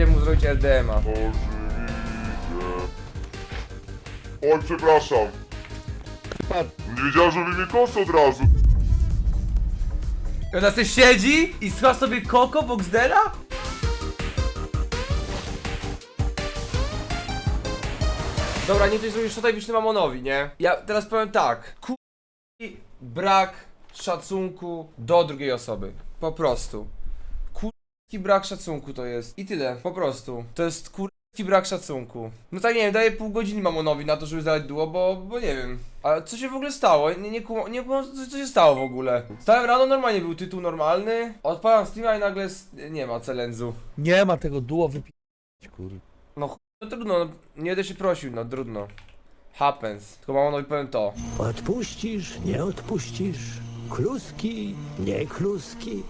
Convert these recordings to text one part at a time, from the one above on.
Idę mu zrobić RDMA. Oczywiście. Oj, przepraszam. Nie wiedziałem, że wyjmie kosę od razu. I ona sobie siedzi i słucha sobie Koko Boxdela? Dobra, nie ktoś zrobił tutaj wyślę Mamonowi, nie? Ja teraz powiem tak. Ku... brak szacunku do drugiej osoby. Po prostu. Kurski brak szacunku to jest. I tyle, po prostu. To jest kurski brak szacunku. No tak nie wiem, daję pół godziny Mamonowi na to, żeby zadać duo, bo, bo nie wiem. A co się w ogóle stało? Nie, nie, nie kumam, co, co się stało w ogóle. Stałem rano, normalnie był tytuł normalny. Odpalam streama i nagle s- nie ma celenzu. Nie ma tego duo wypi... Kur... No, ch- no trudno, no, nie będę się prosił, no trudno. Happens. Tylko Mamonowi powiem to. Odpuścisz, nie odpuścisz. Kluski, nie kluski.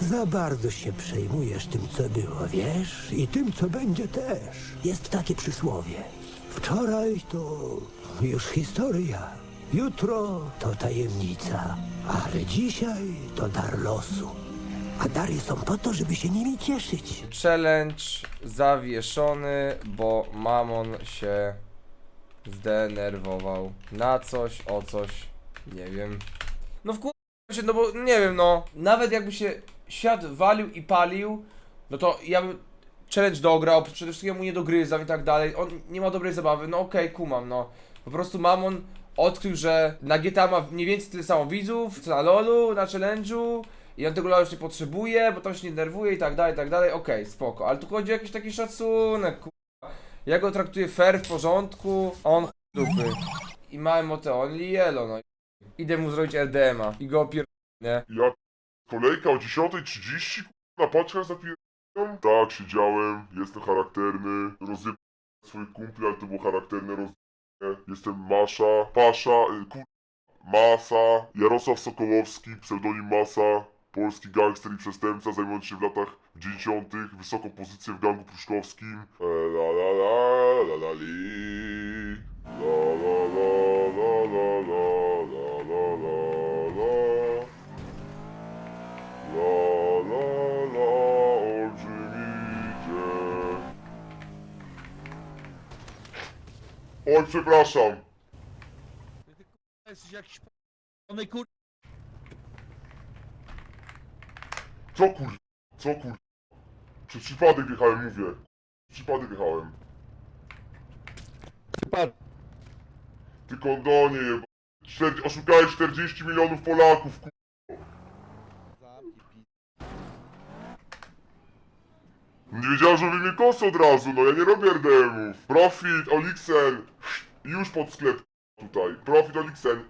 Za bardzo się przejmujesz tym, co było, wiesz? I tym, co będzie też. Jest takie przysłowie. Wczoraj to już historia. Jutro to tajemnica. Ale dzisiaj to dar losu. A dary są po to, żeby się nimi cieszyć. Challenge zawieszony, bo Mamon się zdenerwował. Na coś, o coś, nie wiem. No w się, no bo nie wiem, no. Nawet jakby się świat walił i palił, no to ja bym challenge dograł, przede wszystkim mu nie dogryzam i tak dalej. On nie ma dobrej zabawy, no okej, kumam, no. Po prostu Mamon odkrył, że na GTA ma mniej więcej tyle samo widzów, co na LoLu, na challenge'u. I on tego już nie potrzebuje, bo tam się nie denerwuje i tak dalej, i tak dalej. Okej, spoko. Ale tu chodzi o jakiś taki szacunek, kurwa. Ja go traktuję fair, w porządku, a on dupy. I ma emotę only yellow, no. Idę mu zrobić RDMA i go opier... nie? Kolejka o 10.30 na paczkę zapierdolą? Tak, siedziałem, jestem charakterny, rozjeb... swoich kumpli, ale to było charakterne roz... Jestem Masza, Pasza, y, kur... Masa, Jarosław Sokołowski, pseudonim Masa, polski gangster i przestępca zajmujący się w latach 90. wysoką pozycję w gangu pruszkowskim. E, la la la, la la li. La la, Oj, przepraszam. Jesteś jakiś p***ny kur... Co kur... Co kur... Przez przypadek wjechałem, mówię. Przez przypadek wjechałem. Wypad... Tylko no nie jeba. Czter... Oszukałeś 40 milionów Polaków, kur... Nie wiedziałem, że wyjmie kosę od razu, no ja nie robię RDM-ów. Profit, Olixen, już pod sklep tutaj. Profit, Olixen,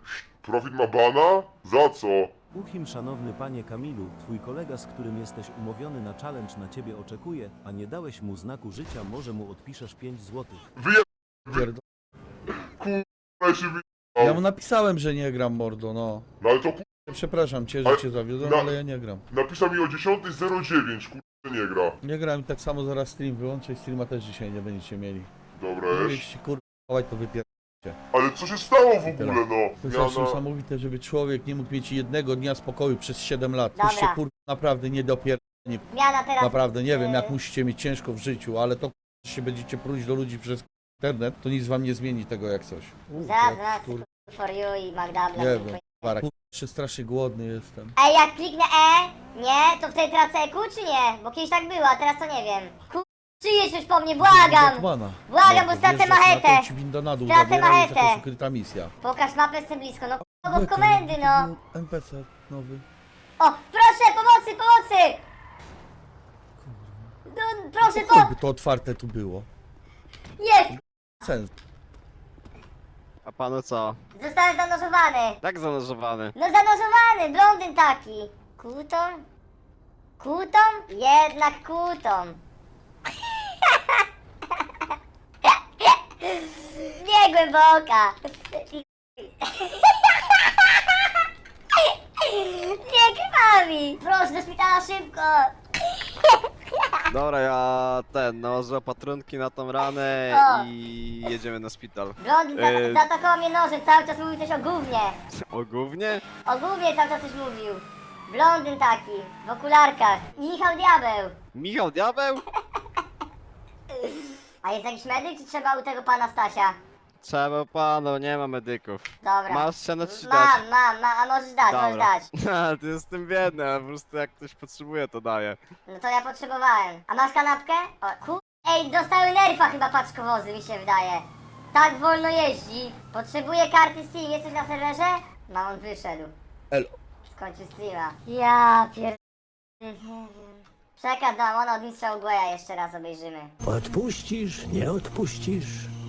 Profit ma bana? Za co? Uchim, szanowny panie Kamilu, twój kolega, z którym jesteś umówiony na challenge na ciebie oczekuje, a nie dałeś mu znaku życia, może mu odpiszesz 5 złotych. Wyje... Pierdol... Kurwa, się wy... Ja mu napisałem, że nie gram mordo, no. No ale to. Przepraszam cię, że Ale- cię zawiodłem, ale ja nie gram. Napisał mi o 10.09, kurwa, nie gra. Nie gram i tak samo zaraz stream wyłączę i streama też dzisiaj nie będziecie mieli. Dobra, Nie jest. mieliście kurwa to wypier... Ale co się stało w ogóle, no? To jest aż niesamowite, żeby człowiek nie mógł mieć jednego dnia spokoju przez 7 lat. Dobra. Już się kurwa naprawdę nie dopier... Zmiana teraz. Naprawdę nie wiem, jak e, musicie mieć ciężko w życiu, ale to że się będziecie pruć do ludzi przez internet, to nic wam nie zmieni tego jak coś. Zaraz, zaraz, Kurwa, for you i Magdalena. nie wiem, Barak. Kurwa, jeszcze strasznie głodny jestem. Ej, jak kliknę E, nie, to wtedy tracę EQ czy nie? Bo kiedyś tak było, a teraz to nie wiem. Kur... Przyjedź już po mnie, błagam! Batmana. Błagam, bo No, stracę wiesz, machetę. na winda dół Stracę jest machetę. jakaś ukryta misja. Pokaż mapę, jestem blisko, no obok Jaki? komendy, To no. NPC nowy. O, proszę, pomocy, pomocy! No, proszę, Chuj po... to otwarte tu było. Jest! Sens. A panu co? Zostałem zanożowany. Tak zanożowany. No zanożowany, blondyn taki. Kuton? Kuton? Jednak kuton. Nie głęboka. Nie krwawi. Proszę do szpitala szybko. Dobra, ja ten, nałożę opatrunki na tą ranę O. i jedziemy na szpital. Blondyn za Yy. zaatakował mnie nożem, cały czas mówił coś o gównie. O gównie? O gównie cały czas coś mówił. Blondyn taki, w okularkach. Michał Diabeł. Michał Diabeł? A jest jakiś medyk, czy trzeba u tego pana Stasia? Trzeba panu, nie ma medyków. Dobra. Masz się na czy dać? Mam, mam, mam, a możesz dać, możesz Dobra. dać. Ale ty jestem biedny, a po prostu jak ktoś potrzebuje, to daję. No to ja potrzebowałem. A masz kanapkę? O, kur... Ej, dostały nerfa chyba paczkowozy, mi się wydaje. Tak wolno jeździ. Potrzebuję karty Steam, jesteś na serwerze? No, on wyszedł. Elo. Skończył streama. Ja pier... Przekaz do Amona od mistrza Ugłeja jeszcze raz obejrzymy. Odpuścisz, nie odpuścisz.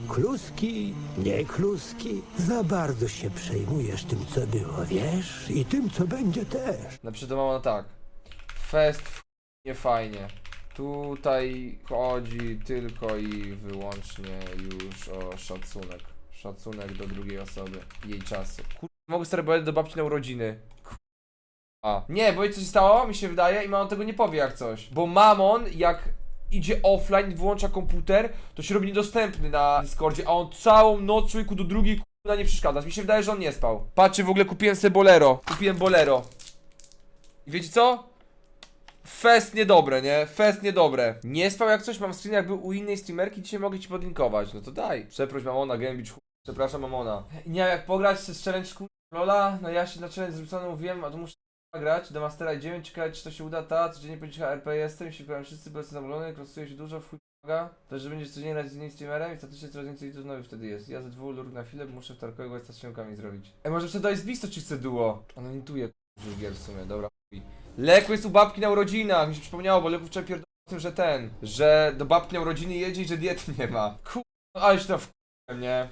Kluski, nie kluski. Za bardzo się przejmujesz tym, co było, wiesz? I tym, co będzie też. Napiszę do mama tak. Fest w nie fajnie. Tutaj chodzi tylko i wyłącznie już o szacunek. Szacunek do drugiej osoby, jej czasu. Kur... Mogę stary boleć do babci na urodziny. Kur... A. Nie, bo jej coś stało, mi się wydaje, i mamon tego nie powie jak coś. Bo mamon, jak idzie offline, wyłącza komputer, to się robi niedostępny na Discordzie, a on całą noc człowieku do drugiej na nie przeszkadza. Mi się wydaje, że on nie spał. Patrzcie, w ogóle kupiłem sobie bolero. Kupiłem bolero. I wiecie co? Fest niedobre, nie? Fest niedobre. Nie spał jak coś, mam screen jak był u innej streamerki, dzisiaj mogę ci podlinkować. No to daj. Przeproś Mamona, Gambit, chuj. Przepraszam Mamona. Nie wiem jak pograć z challenge kur... Lola, no ja się na challenge zrzucony mówiłem, a to muszę grać do Mastera 9, ciekawe czy to się uda, ta, codziennie powiedzieć RP jestem, się powiem wszyscy, bo jestem zadowolony, krosuje się dużo, w chuj pomaga. To, że będziesz codziennie grać z innym streamerem i statystycznie coraz więcej to nowy wtedy jest. Ja ze dwóch lurk na chwilę, muszę w Tarkowie z statystynkami zrobić. E, może dojść z blisko, czy chcę duo? Ona intuje kur... gier w sumie, dobra chuj. Leku jest u babki na urodzinach, mi się przypomniało, bo Leku wczoraj o tym, że ten, że do babki na urodziny jedzie i że diety nie ma. Kur... aleś to w nie?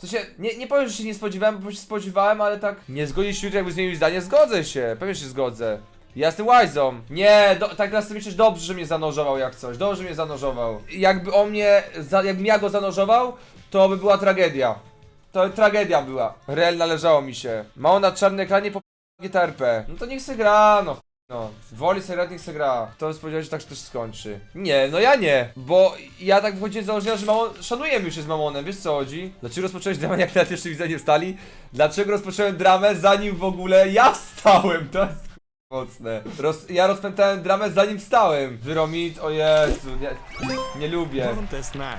To się, nie, nie powiem, że się nie spodziewałem, bo się spodziewałem, ale tak, nie zgodzisz się, jakby zmienił zdanie, zgodzę się, pewnie się zgodzę. Ja jestem łajzą. Nie, do, tak teraz ty myślisz, dobrze, że mnie zanurzował jak coś, dobrze, że mnie zanurzował. Jakby on mnie, za, jakbym ja go zanurzował, to by była tragedia. To tragedia była. Rel należało mi się. Mało na czarnym ekranie po GTRP. No to niech se gra, no. No, woli se grać, niech se gra. To spodziewał się, że tak się też skończy. Nie, no ja nie, bo ja tak wychodziłem z założenia, że mamon, szanujemy się z Mamonem, wiesz co chodzi? Dlaczego rozpocząłeś dramę, jak nawet jeszcze widzę nie wstali? Dlaczego rozpocząłem dramę, zanim w ogóle ja wstałem? To jest mocne. Roz, ja rozpętałem dramę, zanim wstałem. Wyromit, o Jezu, nie, nie lubię.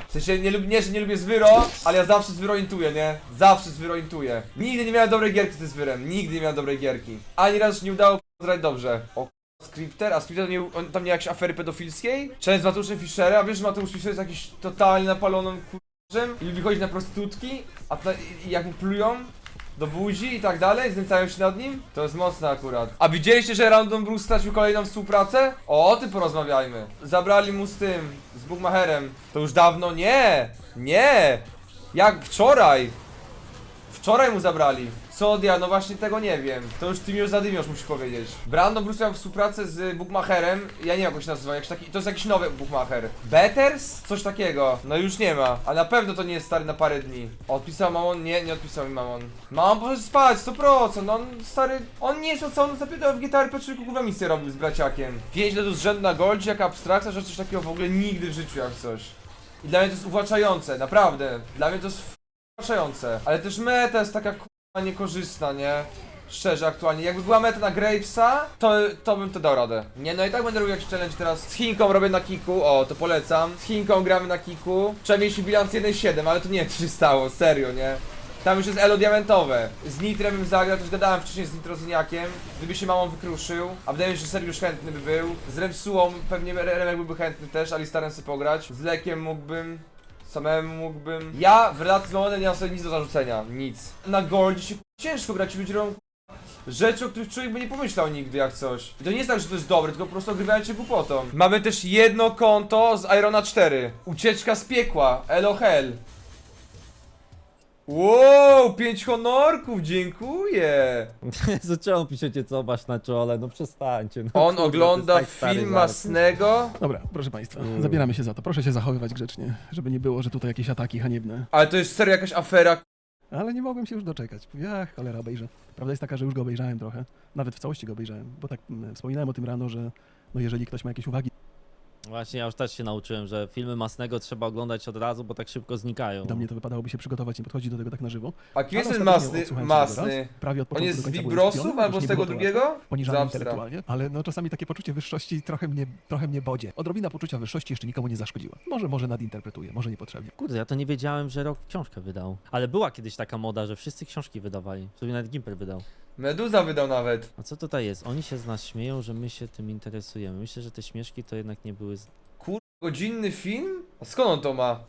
W sensie, nie, lub, nie, że nie lubię Zwyro, ale ja zawsze Zwyrointuję, nie? Zawsze Zwyrointuję. Nigdy nie miałem dobrej gierki ze Zwyrem, nigdy nie miałem dobrej gierki. Ani raz nie udało grać dobrze. O Scripter? A Scripter to nie, on tam nie jakieś afery pedofilskiej? Część z Mateuszem Fischerem, a wiesz, że Mateusz Fischer jest jakiś totalnie napalonym kurzem i lubi chodzić na prostytutki, a ta, i jak mu plują do buzi i tak dalej, znęcają się nad nim? To jest mocne akurat. A widzieliście, że Random Bruce stracił kolejną współpracę? O, o tym porozmawiajmy. Zabrali mu z tym, z Bugmacherem. To już dawno? Nie! Nie! Jak wczoraj? Wczoraj mu zabrali. Co dia? No właśnie tego nie wiem. To już ty mi już zadymiasz, musisz powiedzieć. Brandon Bruce miał współpracę z Bookmacherem. Ja nie wiem jak się nazywa, jakiś taki, to jest jakiś nowy Bookmacher. Betters? Coś takiego. No już nie ma. A na pewno to nie jest stary na parę dni. Odpisał Mamon? Nie, nie odpisał mi Mamon. Mamon może spać, 100%. No on stary, on nie jest ocalony zapytał w gitarę Patrzyku kurwa misję robił z braciakiem. 5 lat z rzędu na Goldzie, jaka abstrakcja, że coś takiego w ogóle nigdy w życiu jak coś. I dla mnie to jest uwłaczające, naprawdę. Dla mnie to jest uwłaczające. Ale też meta jest taka niekorzystna, nie? Szczerze, aktualnie. Jakby była meta na Gravesa, to, to bym to dał radę. Nie, no i tak będę robił jakiś challenge teraz. Z Chinką robię na kiku, o, to polecam. Z Chinką gramy na kiku. Trzeba mieć bilans 1.7, ale to nie wiem, co się stało, serio, nie? Tam już jest elo diamentowe. Z Nitrem bym zagrał, też gadałem wcześniej z Nitrozyniakiem. Gdyby się mamą wykruszył. A wydaje mi się, że Sergiusz chętny by był. Z Remsuą pewnie Re- Remek byłby chętny też, ale starem sobie pograć. Z Lekiem mógłbym. Samemu mógłbym. Ja w relacji z Mamonem nie mam sobie nic do zarzucenia. Nic. Na Goldzie się ciężko grać k***a, rzeczy, o których człowiek by nie pomyślał nigdy jak coś. I to nie jest tak, że to jest dobre, tylko po prostu ogrywają cię głupotą. Mamy też jedno konto z Irona 4. Ucieczka z piekła. Elo hell. Wow, pięć honorków, dziękuję. Zaczęło piszecie co masz na czole, no przestańcie. No, On kurde, to ogląda jest tak stary film żart. Masnego, Dobra, proszę Państwa, Mm. zabieramy się za to. Proszę się zachowywać grzecznie, żeby nie było, że tutaj jakieś ataki haniebne. ale to jest serio jakaś afera. Ale nie mogłem się już doczekać. Ja cholera obejrzę. Prawda jest taka, że już go obejrzałem trochę. Nawet w całości go obejrzałem, bo tak mm, wspominałem o tym rano, że no jeżeli ktoś ma jakieś uwagi Właśnie ja już też się nauczyłem, że filmy Masnego trzeba oglądać od razu, bo tak szybko znikają. Dla mnie to wypadałoby się przygotować, nie podchodzić do tego tak na żywo. A kim jest ten masny? Masny. raz, Prawie od On początku jest do z końca byłem skupiony, albo z nie tego było to łatwe. drugiego? Poniżany Zabstra. intelektualnie, ale no czasami takie poczucie wyższości trochę mnie, trochę mnie bodzie. Odrobina poczucia wyższości jeszcze nikomu nie zaszkodziła. Może, może nadinterpretuję, może niepotrzebnie. Kurde, ja to nie wiedziałem, że rok książkę wydał. Ale była kiedyś taka moda, że wszyscy książki wydawali. Sobie nawet Gimper wydał. Meduza wydał nawet. A co tutaj jest? Oni się z nas śmieją, że my się tym interesujemy. Myślę, że te śmieszki to jednak nie były... Z... Kur... godzinny film? A skąd on to ma?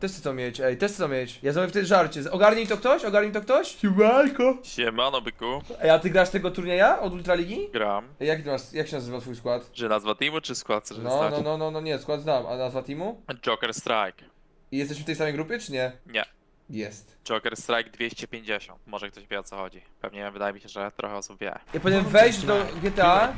Też chcę to mieć, ej, też chcę to mieć. Ja zrobię wtedy żarcie. Ogarnij to ktoś? Ogarnij to ktoś? Siłajko. Siemano byku, Ej, a ty grasz tego turnieja od Ultraligi? gram. Ej, Jak, ty masz, jak się nazywa twój skład? Że nazwa teamu czy skład? Że No, no, no, no, no, nie, skład znam. A nazwa teamu? Joker Strike. I jesteśmy w tej samej grupie, czy nie? Nie. Jest. Joker Strike 250. Może ktoś wie o co chodzi. Pewnie wydaje mi się, że trochę osób wie. Ja powinienem wejść do GTA,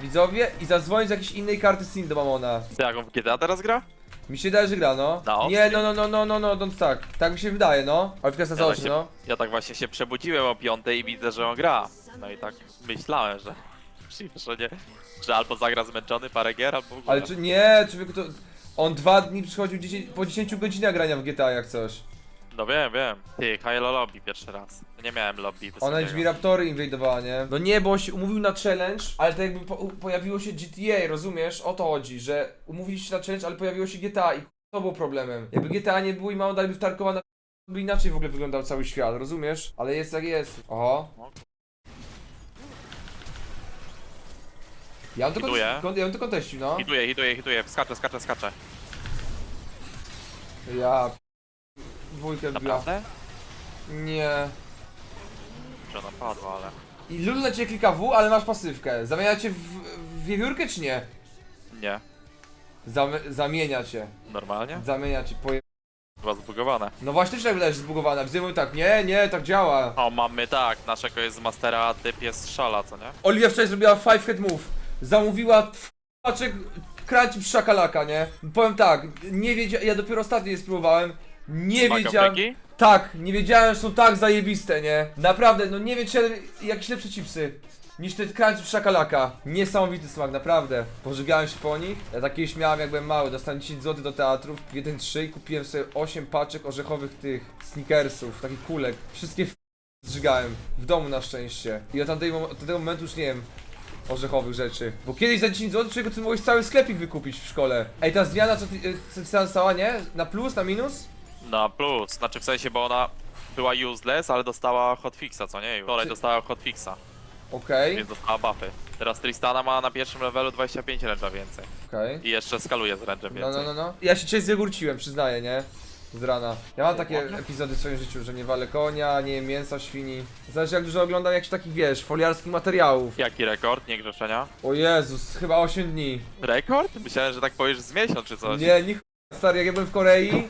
widzowie, i zadzwonić z jakiejś innej karty SIM do Mamona. Ty jak on w GTA teraz gra? Mi się wydaje, że gra, no. Na Nie, no, no, no, no, no, no, don't tak. Tak mi się wydaje, no. Ale w na Ja tak, się, no. ja tak właśnie się przebudziłem o 5 i widzę, że on gra. No i tak myślałem, że... że nie, że albo zagra zmęczony parę gier, albo w ogóle. Ale czy nie, człowieku, to... On dwa dni przychodził 10, po 10 godzinach grania w GTA jak coś. No wiem, wiem. Ty, Halo Lobby pierwszy raz. Nie miałem lobby Ona wysokiego. już mi raptory inwajdowała, nie? No nie, bo on się umówił na challenge, ale tak jakby po, pojawiło się GTA, rozumiesz? O to chodzi, że umówiliście się na challenge, ale pojawiło się GTA i to było problemem. Jakby GTA nie było i mało daliby wtarkowane, to by inaczej w ogóle wyglądał cały świat, rozumiesz? Ale jest jak jest. Oho. Ja bym to, Hituję. ja bym to konteścił, no. Hituję, hituję, hituję. Skaczę, skaczę, skaczę. Ja... Dwójkę wbiła. Naprawdę? Nie. Że ona padła, ale... I Lulu na ciebie klika W, ale masz pasywkę. Zamienia cię w, w wiewiórkę czy nie? Nie. Zam, zamienia cię. Normalnie? Zamienia cię. Poje... Chyba zbugowane. No właśnie też tak że zbugowana. Widzę tak, nie, nie, tak działa. O, mamy tak, naszego jest z Mastera, a typ jest szala, co nie? Oliwia wczoraj zrobiła five head move. Zamówiła paczek kranci szakalaka, nie? Powiem tak, nie wiedziałem, ja dopiero ostatnio je spróbowałem. Nie Smaga wiedziałem. Tak, nie wiedziałem, że są tak zajebiste, nie? Naprawdę, no nie jadłem jakieś lepsze chipsy niż te crunch szakalaka. Niesamowity smak, naprawdę. Pożygałem się po nich. Ja takie już miałem, jak byłem mały. Dostałem 10 zł do teatrów, 1-3 i kupiłem sobie 8 paczek orzechowych tych sneakersów, takich kulek. Wszystkie f- zżygałem. W domu na szczęście. I od tamtego, od tego momentu już nie wiem orzechowych rzeczy. Bo kiedyś za 10 zł czego ty mogłeś cały sklepik wykupić w szkole. Ej, ta zmiana co ty, co ty stała, nie? Na plus, na minus? Na plus, znaczy w sensie, bo ona była useless, ale dostała hotfixa, co nie? Kolej Czy- dostała hotfixa, Okej, więc dostała buffy. Teraz Tristana ma na pierwszym levelu 25 ręcza więcej. okej. I jeszcze skaluje z ręczem No, więcej. no, no, no. Ja się dzisiaj zjogurciłem, przyznaję, nie? Z rana. Ja mam takie epizody w swoim życiu, że nie walę konia, nie jem mięsa świni. Zależy jak dużo oglądam jakichś takich, wiesz, foliarskich materiałów. Jaki rekord? Nie grzeszenia? O Jezus, chyba 8 dni. Rekord? Myślałem, że tak powiesz z miesiąc czy coś. Nie, nie ch... Stary, jak ja byłem w Korei,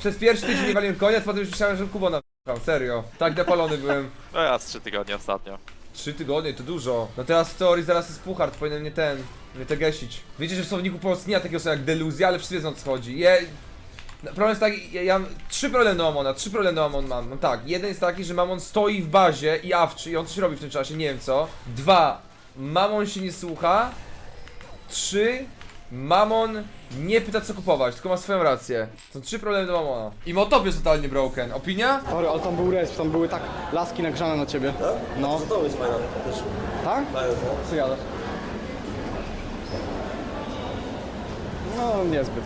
przez pierwszy tydzień nie waliłem konia, potem już myślałem, że Kubona p***am, serio. Tak napalony byłem. No ja z 3 tygodnie ostatnio. Trzy tygodnie, to dużo. No teraz teorii zaraz jest puchar, to powinien mnie ten, mnie te gesić. Wiecie, że w słowniku polskim nie ma takiego słowa jak deluzja, ale wszyscy wiedzą o co chodzi. Je... no, Problem jest taki, ja, ja mam trzy problemy do Mamona, trzy problemy do Mamon mam. No tak, jeden jest taki, że Mamon stoi w bazie i awczy i on coś robi w tym czasie, nie wiem co. Dwa, Mamon się nie słucha. Trzy, Mamon nie pyta co kupować, tylko ma swoją rację. Są trzy problemy do Mamona. I Motop jest totalnie broken. Opinia? Sorry, ale tam był resp, tam były tak laski nagrzane na ciebie. No. To jest fajna też. Tak? Co jadasz? No, niezbyt.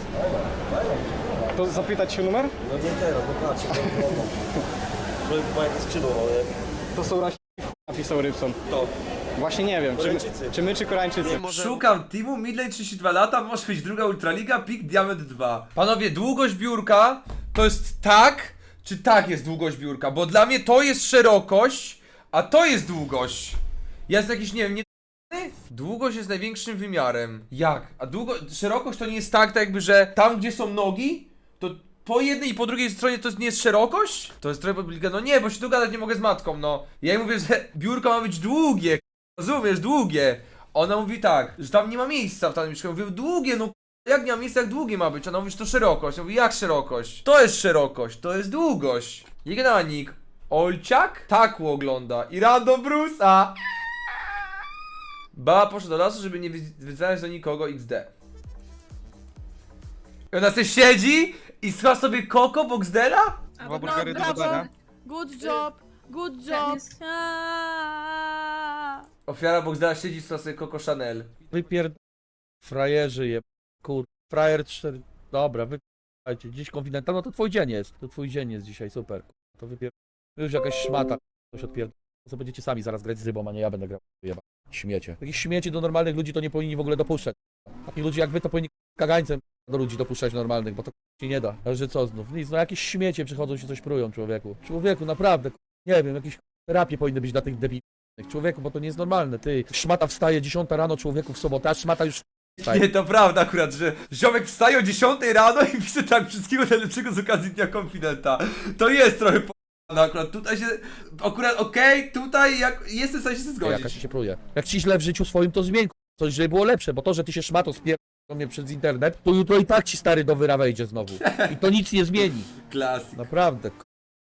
To zapytać się numer? No nie teraz, no patrzcie, to było. Człowiek ma jakieś skrzydło, ale... To są rasi napisał Rybson. To. Właśnie nie wiem, czy my, czy my, czy Koreańczycy. Szukam teamu, midlane 32 lata, może być druga Ultraliga, pik Diamond 2. Panowie, długość biurka to jest tak, czy tak jest długość biurka? Bo dla mnie to jest szerokość, a to jest długość. Jest jakiś, nie wiem, nie... Długość jest największym wymiarem. Jak? A długo... szerokość to nie jest tak, tak jakby, że tam gdzie są nogi, to po jednej i po drugiej stronie to nie jest szerokość? To jest trochę podbliga. No nie, bo się dogadać nie mogę z matką, no. Ja jej mówię, że biurko ma być długie, rozumiesz, długie. Ona mówi tak, że tam nie ma miejsca w tamtym mieszkaniu. Mówię, długie, no jak nie ma miejsca, jak długie ma być? Ona mówi, że to szerokość. Ja mówię, jak szerokość? To jest szerokość, to jest długość. Nick? Olciak? Taku ogląda. I Rando Bruce'a. Baba poszła do lasu, żeby nie wy- wyzwać do nikogo XD. I ona sobie siedzi i słucha sobie Koko Boxdela? Dwa burgery do. Good job, good job. Aaaa. Ofiara Boxdela siedzi słucha sobie Coco Chanel. Wypierd... Frajerzy je... Kur... Frajer 4... Dobra, wypierdajcie. Dziś konfidenta, no to twój dzień jest. To twój dzień jest dzisiaj, super. To wypierd... Już jakaś szmata, coś odpierd... Co będziecie sami zaraz grać z rybą, a nie ja będę grał. Jeba. Śmiecie. Takich śmieci do normalnych ludzi to nie powinni w ogóle dopuszczać. Takich ludzi jak wy to powinni kagańcem do ludzi dopuszczać normalnych, bo to się nie da. Ale że co znów? Nic, no jakieś śmiecie przychodzą się coś prują, człowieku. Człowieku, naprawdę, nie wiem, jakieś terapie powinny być dla tych debilów. Człowieku, bo to nie jest normalne, ty. Szmata wstaje 10 rano człowieku w sobotę, a szmata już wstaje. Nie, to prawda akurat, że ziomek wstaje o 10 rano i pisze tak wszystkiego najlepszego z okazji Dnia Konfidenta. To jest trochę po... No akurat tutaj się... Akurat okej, tutaj jak... jestem w stanie się zgodzić. Jakaś się pruje. Jak ci źle w życiu swoim, to zmień coś, żeby było lepsze, bo to, że ty się szmato spier... do mnie przez internet, to jutro i tak ci stary do wyra wejdzie znowu. I to nic nie zmieni. Klasyk. Naprawdę.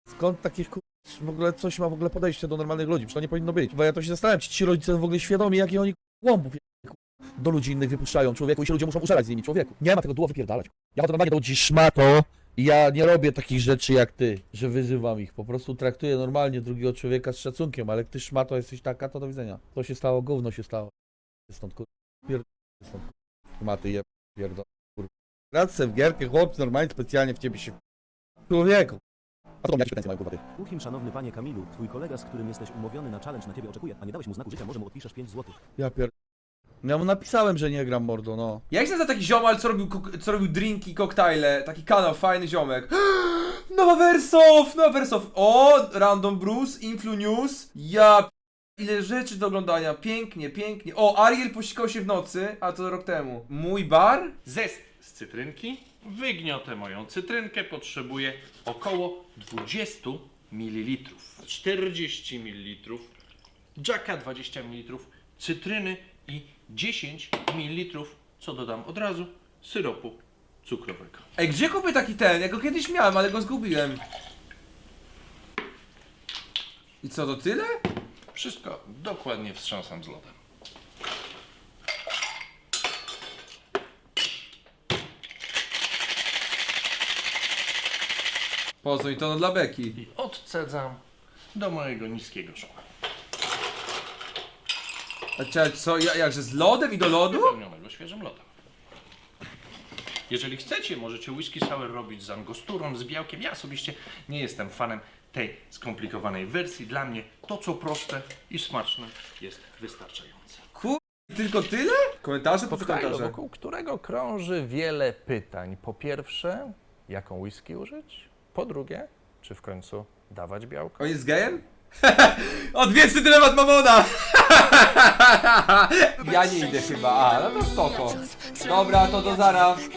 Skąd takie ku- w ogóle coś ma w ogóle podejście do normalnych ludzi? Przecież to nie powinno być. Bo ja to się zastanawiam, czy ci rodzice w ogóle świadomi, jakie oni łąbów do ludzi innych wypuszczają człowieku i się ludzie muszą użerać z nimi człowieku. Nie ma tego duła wypierdalać. Ja normalnie do ludzi szmato i ja nie robię takich rzeczy jak ty, że wyzywam ich. Po prostu traktuję normalnie drugiego człowieka z szacunkiem, ale ty szmato jesteś taka, to do widzenia. To się stało, gówno się stało. Stąd kur... Pierd... Stąd kur... Maty je... Pierdol... Kur... W gierkę, chłopcy normalnie specjalnie w ciebie się... Człowieku. A to pretensje mają kurwa ty. Uchim, szanowny panie Kamilu, twój kolega, z którym jesteś umówiony na challenge na ciebie oczekuje, a nie dałeś mu znaku życia, może mu odpiszesz 5 złotych. Ja pier... Ja mu napisałem, że nie gram mordo, no. Jak się za taki ziomal, co robił, kok- co robił drinki, koktajle, taki kanał, fajny ziomek. Nowa Wersow, nowa Wersow. O, Random Bruce, Influ News. Ja p- ile rzeczy do oglądania, pięknie, pięknie. O, Ariel posikał się w nocy, a to rok temu. Mój bar? Zest z cytrynki. Wygniotę moją cytrynkę potrzebuję około 20 ml. 40 ml Jacka 20 ml cytryny i 10 ml, co dodam od razu, syropu cukrowego. Ej, gdzie kupię taki ten? Ja go kiedyś miałem, ale go zgubiłem. I co, to tyle? Wszystko dokładnie wstrząsam z lodem. Po co i to no dla beki. I odcedzam do mojego niskiego żoła. A czekaj, co, ja, jakże z lodem i do lodu? Wypełnionego świeżym lodem. Jeżeli chcecie, możecie whisky sour robić z angosturą, z białkiem. Ja osobiście nie jestem fanem tej skomplikowanej wersji. Dla mnie to, co proste i smaczne, jest wystarczające. Kur... Tylko tyle? Komentarze po komentarze. wokół którego krąży wiele pytań. Po pierwsze, jaką whisky użyć? Po drugie, czy w końcu dawać białko? On jest gejem? Odwieczny dylemat Mamona! ja nie idę chyba, a no to spoko. Dobra, to do zara.